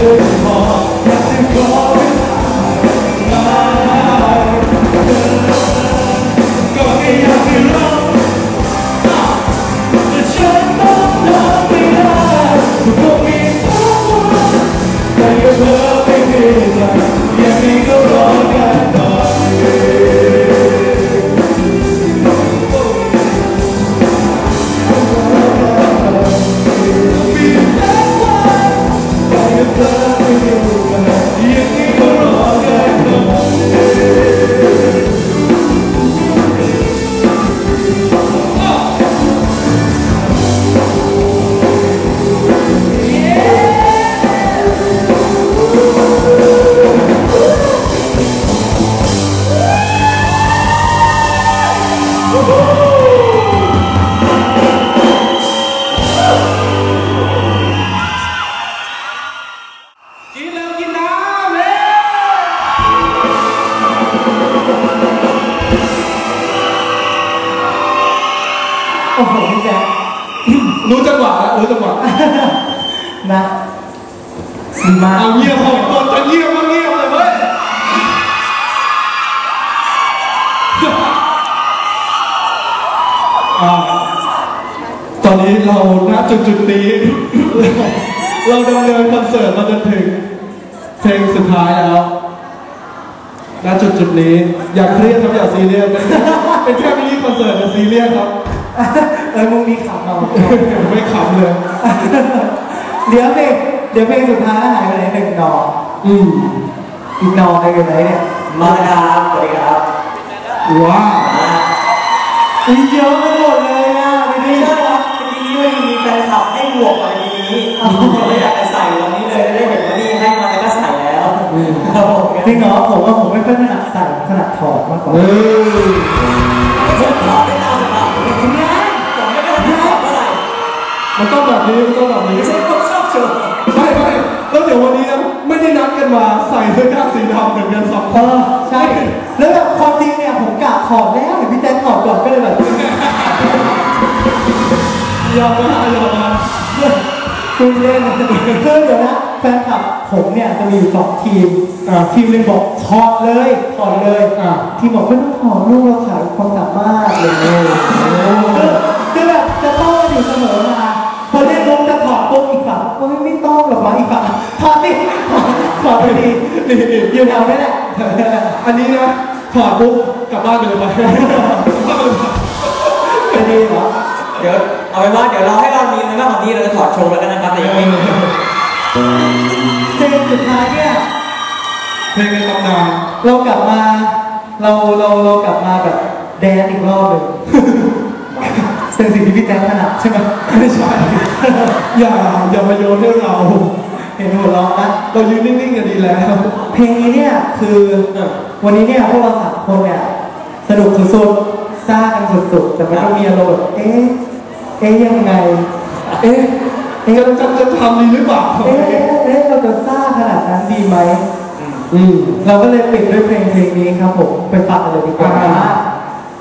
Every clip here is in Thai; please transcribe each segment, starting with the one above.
ฉัน โอ้โหพี่แจ๊ครู้จังหวะแล้วรู้จังหวะนะดีมากเอาเงียบพอตอนจะเงียบก็เงียบเลยเว้ยอ่าตอนนี้เราณจุดจุดๆนี้ เราดำเนินคอนเสิร์ตมาจนถึง เพลงสุดท้ายแล้ว ณจุดจุดๆนี้ อย่าเครียดครับอย่าซีเรียสเป็นแค่มินิคอนเสิร์ตอย่าซีเรียสครับ เออมึงมีข่าวเราไม่ขำเลย เดี๋ยวเพลงเดี๋ยวเพลงสุดท้ายหายไปไหนหนึ่งดอกอืมอีกดอกหนึงอยู่ไหนเนี่ยมาครับสวัสดีครับว้าวอีกเยอะไปหมดเลยอะทีไม่นี้ใช่ครับทีนี้ไม่มีแฟนคลับให้หมวกมาทีนี้ไม่อยากจะใส่วันนี้เลยได้เห็นว่านี่ให้มาแล้วก็ใส่แล้วครับผมจริงเหรอผมว่าผมไม่ค่อยถนัดใส่ถนัดถอดมากกว่า คือเดี๋ยวนะแฟนคลับผมเนี่ยจะมีอยู่สองทีมอ่าทีมหนึ่งบอกถอดเลยถอดเลยอ่าทีมบอกไม่ต้องถอดลูกเราขายความสามารถเลยคือคือแบบจะต้องอยู่เสมอมาพอเล่นลงจะถอดปุ๊บอีกฝั่งโอ้ยไม่ต้องหรอกวะอีกฝั่งถอดดิถอดถอดไปดีนี่นี่อยู่แถวนี้แหละอันนี้นะถอดปุ๊บกลับบ้านไปเลยไปจะดีเหรอ เดี๋ยวเอาเป็นว่าเดี๋ยวเราให้เรามีในบ้านของนี้เราจะถอดโชชว์แล้วกันนะครับแต่ยังไม่ เรากลับมาเราเราเรากลับมาแบบแดนอีกรอบหนึ่งเป็นสิ่งที่พี่แจ๊คถนัดใช่ไหมไม่ใช่ อย่าอย่ามาโยนให้เรา เห็นหัวเราะนะเรายืนนิ่งๆกันดีแล้ว เพลงนี้เนี่ยคือวันนี้เนี่ยพวกเราสามคนเนี่ยสนุกสุดๆซ่ากันสุดๆแต่มันก็มีอารมณ์แบบเอ๊ะเอ๊ะยังไง เอ๊ะเอ๊ะจะจะจะทำดีหรือเปล่าเอ๊ะเอ๊ะเอ๊ะเราจะซ่าขนาดนั้นดีไหม อืมเราก็เลยปิดด้วยเพลงเพลงนี้ครับผมไปฟังกันเลยดีกว่าอ่า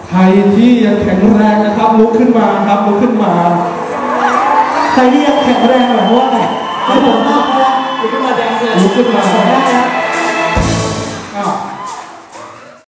ใครที่ยังแข็งแรงนะครับลุกขึ้นมาครับลุกขึ้นมาใครที่ยังแข็งแรงแบบว่าไงให้ผมมากนะลุกขึ้นมาแดนเซอร์ลุกขึ้นมา ได้นะ